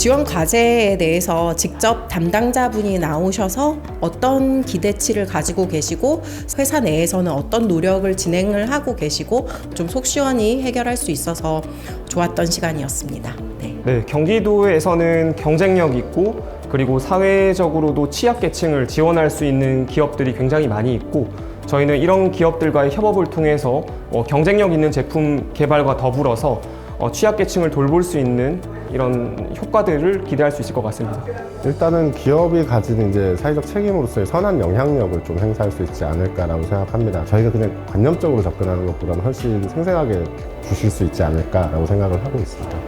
지원 과제에 대해서 직접 담당자분이 나오셔서 어떤 기대치를 가지고 계시고 회사 내에서는 어떤 노력을 진행을 하고 계시고 좀 속 시원히 해결할 수 있어서 좋았던 시간이었습니다. 네. 네, 경기도에서는 경쟁력 있고 그리고 사회적으로도 취약계층을 지원할 수 있는 기업들이 굉장히 많이 있고 저희는 이런 기업들과의 협업을 통해서 어, 경쟁력 있는 제품 개발과 더불어서 어, 취약계층을 돌볼 수 있는 이런 효과들을 기대할 수 있을 것 같습니다. 일단은 기업이 가진 이제 사회적 책임으로서의 선한 영향력을 좀 행사할 수 있지 않을까라고 생각합니다. 저희가 그냥 관념적으로 접근하는 것보다는 훨씬 생생하게 주실 수 있지 않을까라고 생각을 하고 있습니다.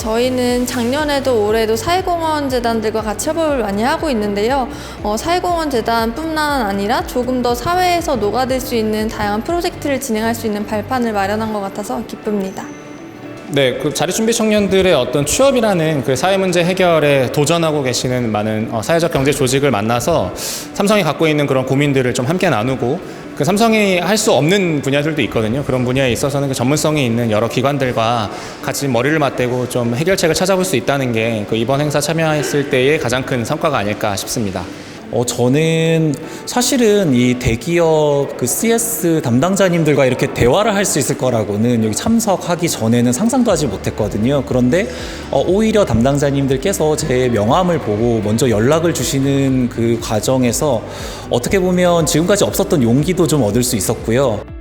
저희는 작년에도 올해도 사회공헌 재단들과 같이 협업을 많이 하고 있는데요. 어, 사회공헌 재단뿐만 아니라 조금 더 사회에서 녹아들 수 있는 다양한 프로젝트를 진행할 수 있는 발판을 마련한 것 같아서 기쁩니다. 네, 그 자립준비 청년들의 어떤 취업이라는 그 사회 문제 해결에 도전하고 계시는 많은 어, 사회적 경제 조직을 만나서 삼성이 갖고 있는 그런 고민들을 좀 함께 나누고 그 삼성이 할 수 없는 분야들도 있거든요. 그런 분야에 있어서는 그 전문성이 있는 여러 기관들과 같이 머리를 맞대고 좀 해결책을 찾아볼 수 있다는 게 그 이번 행사 참여했을 때의 가장 큰 성과가 아닐까 싶습니다. 어, 저는 사실은 이 대기업 그 CS 담당자님들과 이렇게 대화를 할 수 있을 거라고는 여기 참석하기 전에는 상상도 하지 못했거든요. 그런데 어, 오히려 담당자님들께서 제 명함을 보고 먼저 연락을 주시는 그 과정에서 어떻게 보면 지금까지 없었던 용기도 좀 얻을 수 있었고요.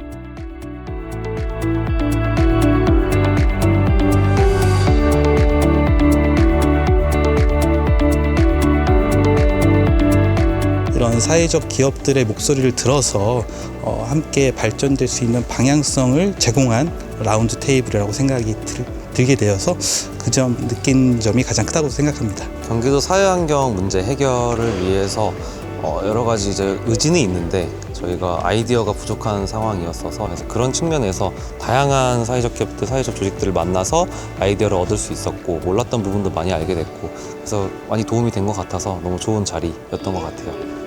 이런 사회적 기업들의 목소리를 들어서 어, 함께 발전될 수 있는 방향성을 제공한 라운드 테이블이라고 생각이 들, 들게 되어서 그 점 느낀 점이 가장 크다고 생각합니다. 경기도 사회환경 문제 해결을 위해서 어, 여러 가지 이제 의지는 있는데 저희가 아이디어가 부족한 상황이었어서 그래서 그런 측면에서 다양한 사회적 기업들, 사회적 조직들을 만나서 아이디어를 얻을 수 있었고 몰랐던 부분도 많이 알게 됐고 그래서 많이 도움이 된 것 같아서 너무 좋은 자리였던 것 같아요.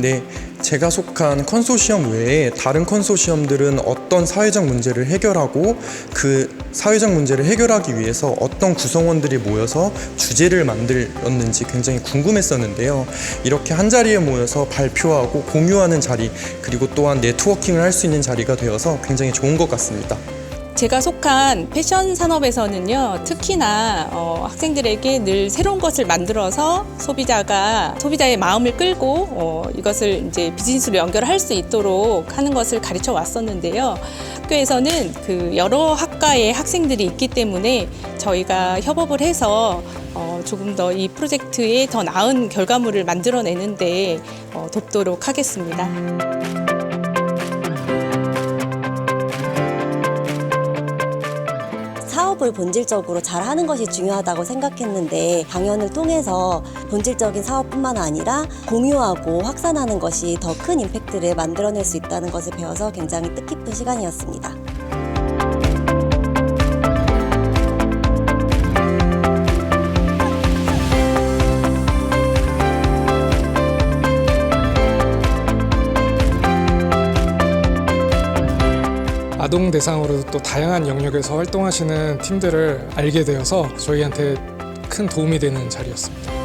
네, 제가 속한 컨소시엄 외에 다른 컨소시엄들은 어떤 사회적 문제를 해결하고 그 사회적 문제를 해결하기 위해서 어떤 구성원들이 모여서 주제를 만들었는지 굉장히 궁금했었는데요. 이렇게 한 자리에 모여서 발표하고 공유하는 자리, 그리고 또한 네트워킹을 할 수 있는 자리가 되어서 굉장히 좋은 것 같습니다. 제가 속한 패션 산업에서는요, 특히나 어, 학생들에게 늘 새로운 것을 만들어서 소비자가 소비자의 마음을 끌고 어, 이것을 이제 비즈니스로 연결할 수 있도록 하는 것을 가르쳐 왔었는데요. 학교에서는 그 여러 학과의 학생들이 있기 때문에 저희가 협업을 해서 어, 조금 더 이 프로젝트에 더 나은 결과물을 만들어내는데 어, 돕도록 하겠습니다. 사업을 본질적으로 잘 하는 것이 중요하다고 생각했는데 강연을 통해서 본질적인 사업뿐만 아니라 공유하고 확산하는 것이 더 큰 임팩트를 만들어낼 수 있다는 것을 배워서 굉장히 뜻깊은 시간이었습니다. 아동 대상으로 또 다양한 영역에서 활동하시는 팀들을 알게 되어서 저희한테 큰 도움이 되는 자리였습니다.